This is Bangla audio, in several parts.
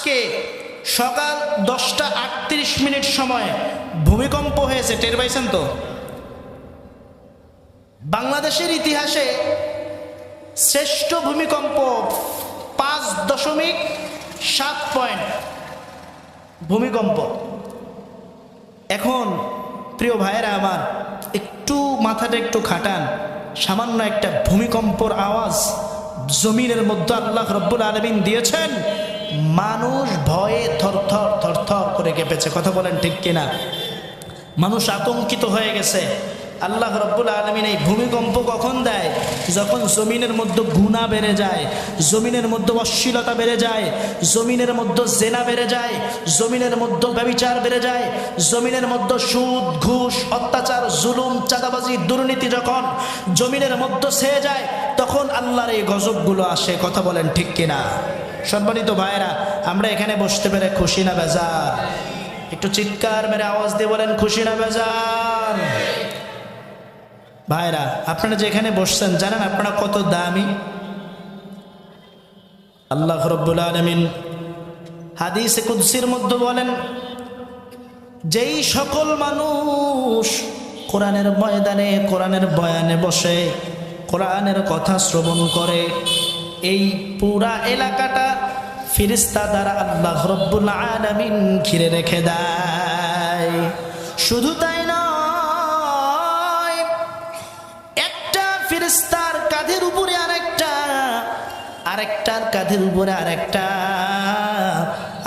আজকে সকাল দশটা আটত্রিশ মিনিট সময় ভূমিকম্প হয়েছে, টের পাইছেন তো? বাংলাদেশের ইতিহাসে শ্রেষ্ঠ ভূমিকম্প পাঁচ দশমিক সাত পয়েন্ট ভূমিকম্প। এখন, প্রিয় ভাইয়েরা আমার, একটু মাথাটা একটু খাটান। সামান্য একটা ভূমিকম্পর আওয়াজ জমিনের মধ্যে আল্লাহ রব্বুল আলমিন দিয়েছেন। মানুষ ভয়ে থরথর থরথর করে কেঁপেছে। কথা বলেন ঠিক কিনা? মানুষ আতঙ্কিত হয়ে গেছে। আল্লাহ রব্বুল আলমিন এই ভূমিকম্প কখন দেয়? যখন জমিনের মধ্যে গুণা বেড়ে যায়, জমিনের মধ্যে অশ্লীলতা বেড়ে যায়, জমিনের মধ্যে জেনা বেড়ে যায়, জমিনের মধ্যে ব্যবিচার বেড়ে যায়, জমিনের মধ্যে সুদ, ঘুষ, অত্যাচার, জুলুম, চাঁদাবাজি, দুর্নীতি যখন জমিনের মধ্যে সে যায়, তখন আল্লাহর এই গজবগুলো আসে। কথা বলেন ঠিক কিনা? সম্মানিত ভাইরা আমরা এখানে বসতে পেরে খুশি না বেজার। একটু চিৎকার মেরে আওয়াজ দিয়ে বলেন, খুশি না বেজার। ভাইরা আপনারা যেখানে বসছেন, জানেন আপনারা কত দামি? আল্লাহ রব্বুল আলমিন হাদিসে কুদ্সির মধ্যে বলেন, যেই সকল মানুষ কোরআনের ময়দানে, কোরআনের বয়ানে বসে, কোরআনের কথা শ্রবণ করে এই পুরা এলাকাটা ফিরিস্তা দ্বারা আল্লাহ রব্বুল আলমিন ঘিরে রেখে দেয়। শুধু তাই নয়, একটা ফিরিস্তার কাঁধের উপরে আরেকটা, আরেকটার কাঁধের উপরে আরেকটা,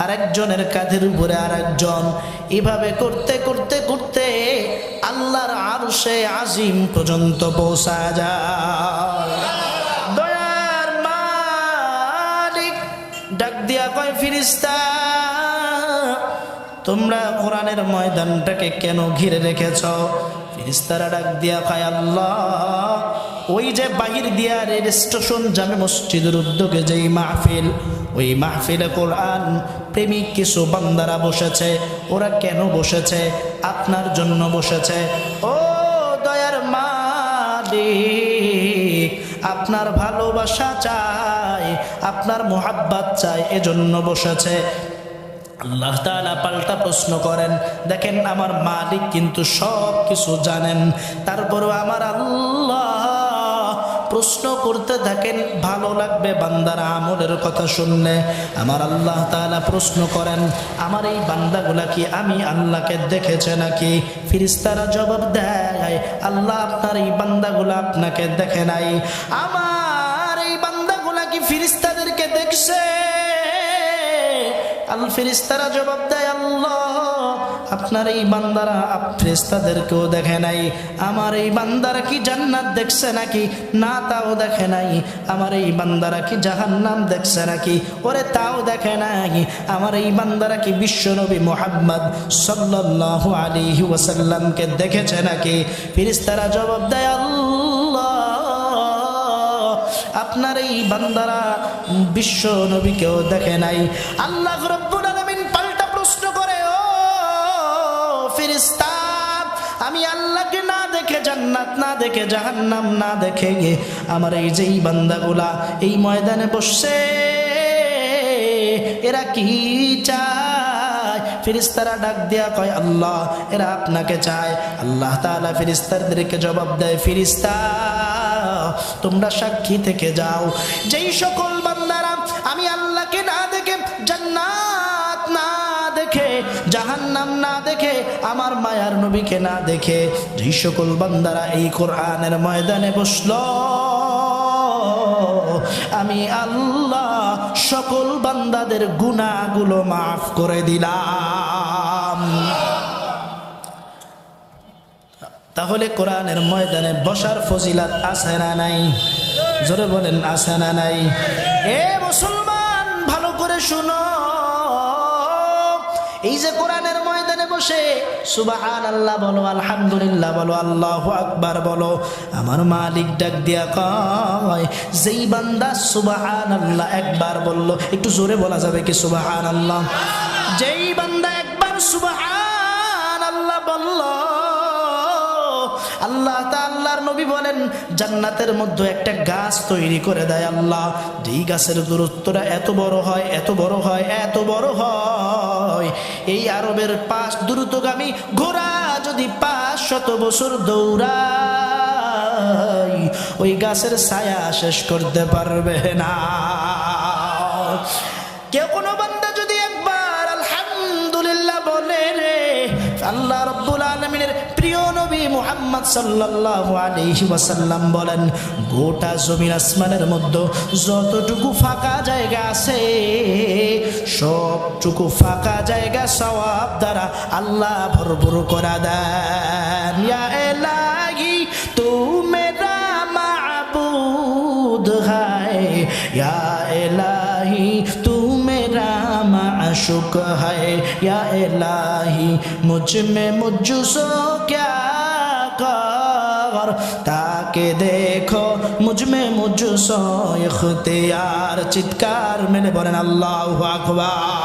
আরেকজনের কাঁধের উপরে আরেকজন। এভাবে করতে করতে করতে আল্লাহর আরশে আজিম পর্যন্ত পৌঁছা যায়। কয়, ফিরিস্তা, তোমরা কোরআনের ময়দানটাকে কেন ঘিরে রেখেছ? ফিরিস্তারা ডাক দিয়া খায় আল্লাহ, ওই যে বাহির দিয়া রেল স্টেশন জামে মসজিদের উদ্যোগে যেই মাহফিল, ওই মাহফিলে কোরআন প্রেমিক কিছু বান্দারা বসেছে। ওরা কেন বসেছে? আপনার জন্য বসেছে। ও দয়ার মালিক আপনার ভালোবাসা চাই, আপনার মোহাব্বাত চাই, এজন্য বসেছে। আল্লাহ তালা পাল্টা প্রশ্ন করেন, দেখেন আমার মালিক কিন্তু সব কিছু জানেন, তারপরও আমার প্রশ্ন করতে থাকেন, ভালো লাগবে বান্দার আমলের কথা শুনলে। আমার আল্লাহ তালা প্রশ্ন করেন, আমার এই বান্দাগুলা কি আমি আল্লাহকে দেখেছে নাকি? ফিরিস্তারা জবাব দেয়, আল্লাহ আপনার এই বান্দাগুলা আপনাকে দেখে নাই। আমার এই বান্দাগুলা কি ফিরিস্তাদেরকে দেখছে? আল ফেরিস্তারা জবাব দেয়, আল্লাহ, আপনার এই বান্দারা ফেরিস্তাদেরকেও দেখে নাই। আমার এই বান্দারা কি জান্নাত দেখছে নাকি? না, তাও দেখে নাই। আমার এই বান্দারা কি জাহান্নাম দেখছে নাকি? ওরে, তাও দেখে নাই। আমার এই বান্দারা কি বিশ্বনবী মোহাম্মদ সাল্লাল্লাহু আলাইহি ওয়াসাল্লামকে দেখেছে নাকি? ফিরিস্তারা জবাব দেয়, আল্লাহ আপনার এই বান্দারা বিশ্ব নবীকেও দেখে নাই। আল্লাহ রব্বুল পাল্টা প্রশ্ন করে, ও ফেরেশতা, আমি আল্লাহকে না দেখে জান্নাত, না দেখে জাহান্নাম, না দেখে গে আমার এই যেই বান্দাগুলা এই ময়দানে বসছে, এরা কি চায়? ফিরিস্তারা ডাক দিয়া কয়, আল্লাহ, এরা আপনাকে চায়। আল্লাহ তাআলা ফিরিস্তারদেরকে জবাব দেয় ফিরিস্তা তোমরা সাক্ষী থেকে যাও। যেই সকল বান্দারা আমি আল্লাহকে না দেখে, জান্নাত না দেখে, জাহান্নাম না দেখে, আমার মায়ার নবীকে না দেখে, যেই সকল বান্দারা এই কোরআনের ময়দানে বসল, আমি আল্লাহ সকল বান্দাদের গুণাগুলো মাফ করে দিলাম। তাহলে কোরআনের ময়দানে বসার ফজিলাত আছে না নাই? জোরে বলেন, আছে না নাই? এ মুসলমান, ভালো করে শুনো। এই যে কোরআনের ময়দানে বসে সুবাহান আল্লাহ বলো, আলহামদুলিল্লাহ বলো, আল্লাহ আকবার বলো, আমার মালিক ডাক দিয়া কয়, যেই বান্দা সুবাহান আল্লাহ একবার বলল, একটু জোরে বলা যাবে কি সুবাহান আল্লাহ যেই বান্দা একবার সুবাহান আল্লাহ বলল আল্লাহ তা আল্লাহর নবী বলেন, জান্নাতের মধ্যে একটা গাছ তৈরি করে দেয় আল্লাহ। যেই গাছের দূরত্বটা এত বড় হয়, এত বড় হয়, এত বড় হয়। এই আরবের পাশ দ্রুতগামী, ঘোড়া যদি পাঁচ শত বছর দৌড়ায়, ওই গাছের ছায়া শেষ করতে পারবে না। মুহাম্মদ সাল্লাল্লাহু আলাইহি ওয়াসাল্লাম বলেন গোটা জমিন আসমানের মধ্যে যতটুকু ফাঁকা জায়গা আছে সবটুকু ফাঁকা জায়গা সওয়াব দ্বারা আল্লাহ ভরপুর করা দেন ইয়া এলাহি তু মেরা মাবুদ হায় ইয়া এলাহি তু मेरा माशुक है या इलाही मुझ में मुझसो क्या কর? তাকে দেখো মুজমে মুজ সয়ার চিৎকার মেলে বলেন আল্লাহ আকবার।